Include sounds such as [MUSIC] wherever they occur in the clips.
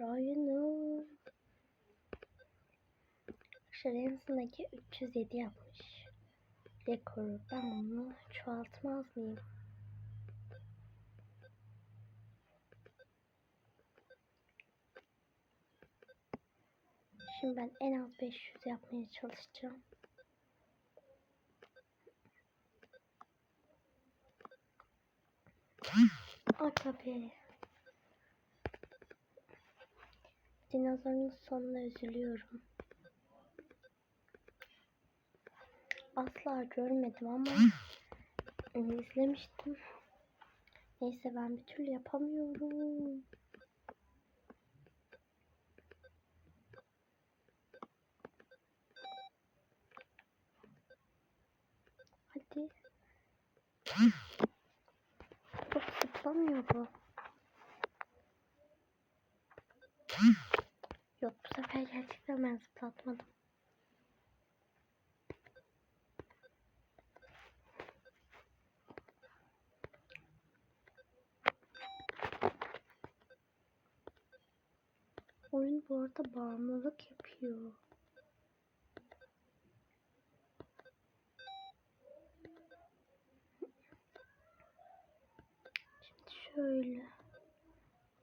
Oyunu. Şerensindeki 307 yapmış. Rekoru. Ben bunu çoğaltmaz mıyım? Şimdi ben en az 500 yapmaya çalışacağım. Aga be. Dinozorun sonuna üzülüyorum. Asla görmedim ama [CLEARS THROAT] izlemiştim. Neyse ben bir türlü yapamıyorum. Hadi. Çok zıplamıyor bu. Yok bu sefer gerçekten ben zıplatmadım. Oyun bu arada bağımlılık yapıyor. Şimdi şöyle.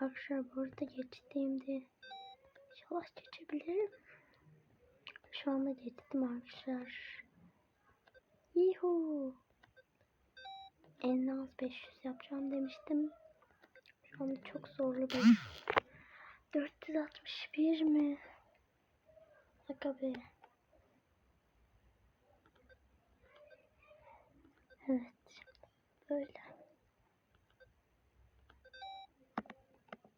Arkadaşlar bu arada geçtiğimde inşallah geçebilirim. Şu anda geçtim arkadaşlar. Yuhu. En az 500 yapacağım demiştim. Şu anda çok zorlu bir [SNIFFS] 461 mi? Aga be. Evet. Böyle.